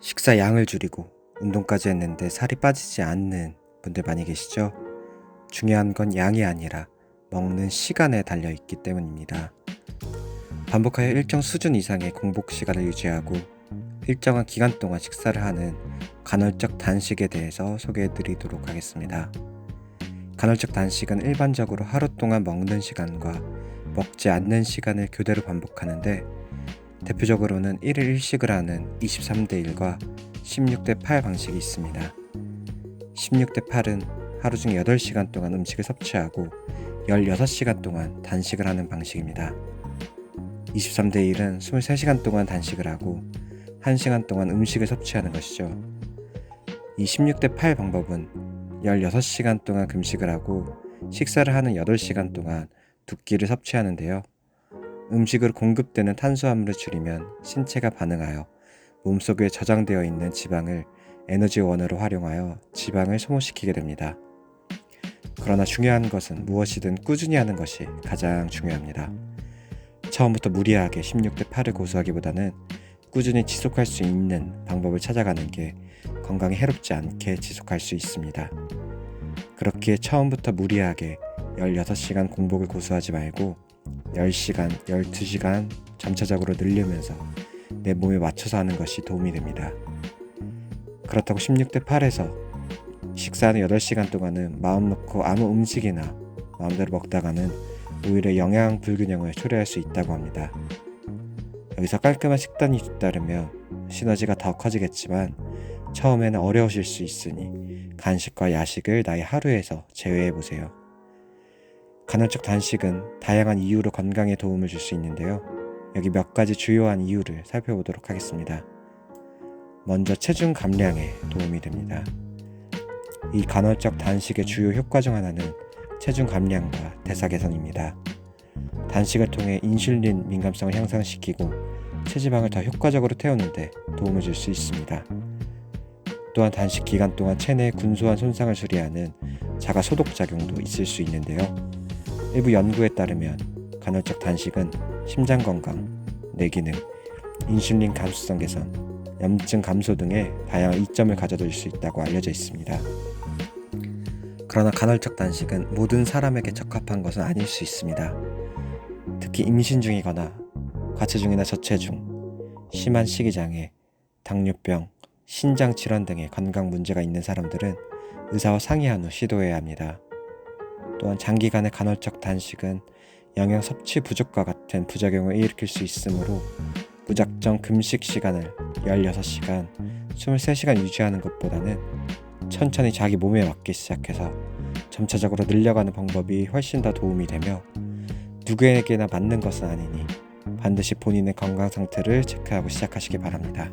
식사 양을 줄이고 운동까지 했는데 살이 빠지지 않는 분들 많이 계시죠? 중요한 건 양이 아니라 먹는 시간에 달려 있기 때문입니다. 반복하여 일정 수준 이상의 공복 시간을 유지하고 일정한 기간 동안 식사를 하는 간헐적 단식에 대해서 소개해 드리도록 하겠습니다. 간헐적 단식은 일반적으로 하루 동안 먹는 시간과 먹지 않는 시간을 교대로 반복하는데 대표적으로는 1일 1식을 하는 23대 1과 16대 8 방식이 있습니다. 16대 8은 하루 중 8시간 동안 음식을 섭취하고 16시간 동안 단식을 하는 방식입니다. 23대 1은 23시간 동안 단식을 하고 1시간 동안 음식을 섭취하는 것이죠. 이 16대 8 방법은 16시간 동안 금식을 하고 식사를 하는 8시간 동안 두 끼를 섭취하는데요. 음식으로 공급되는 탄수화물을 줄이면 신체가 반응하여 몸속에 저장되어 있는 지방을 에너지 원으로 활용하여 지방을 소모시키게 됩니다. 그러나 중요한 것은 무엇이든 꾸준히 하는 것이 가장 중요합니다. 처음부터 무리하게 16대 8을 고수하기보다는 꾸준히 지속할 수 있는 방법을 찾아가는 게 건강에 해롭지 않게 지속할 수 있습니다. 그렇기에 처음부터 무리하게 16시간 공복을 고수하지 말고 10시간, 12시간 점차적으로 늘리면서 내 몸에 맞춰서 하는 것이 도움이 됩니다. 그렇다고 16대 8에서 식사하는 8시간 동안은 마음 놓고 아무 음식이나 마음대로 먹다가는 오히려 영양 불균형을 초래할 수 있다고 합니다. 여기서 깔끔한 식단이 뒤따르면 시너지가 더 커지겠지만 처음에는 어려우실 수 있으니 간식과 야식을 나의 하루에서 제외해 보세요. 간헐적 단식은 다양한 이유로 건강에 도움을 줄 수 있는데요. 여기 몇 가지 주요한 이유를 살펴보도록 하겠습니다. 먼저 체중 감량에 도움이 됩니다. 이 간헐적 단식의 주요 효과 중 하나는 체중 감량과 대사 개선입니다. 단식을 통해 인슐린 민감성을 향상시키고 체지방을 더 효과적으로 태우는데 도움을 줄 수 있습니다. 또한 단식 기간 동안 체내의 군소한 손상을 수리하는 자가 소독 작용도 있을 수 있는데요. 일부 연구에 따르면 간헐적 단식은 심장 건강, 뇌 기능, 인슐린 감수성 개선, 염증 감소 등의 다양한 이점을 가져다 줄수 있다고 알려져 있습니다. 그러나 간헐적 단식은 모든 사람에게 적합한 것은 아닐 수 있습니다. 특히 임신 중이거나 과체중이나 저체중, 심한 식이장애, 당뇨병, 신장 질환 등의 건강 문제가 있는 사람들은 의사와 상의한 후 시도해야 합니다. 또한 장기간의 간헐적 단식은 영양 섭취 부족과 같은 부작용을 일으킬 수 있으므로 무작정 금식 시간을 16시간, 23시간 유지하는 것보다는 천천히 자기 몸에 맞게 시작해서 점차적으로 늘려가는 방법이 훨씬 더 도움이 되며 누구에게나 맞는 것은 아니니 반드시 본인의 건강 상태를 체크하고 시작하시기 바랍니다.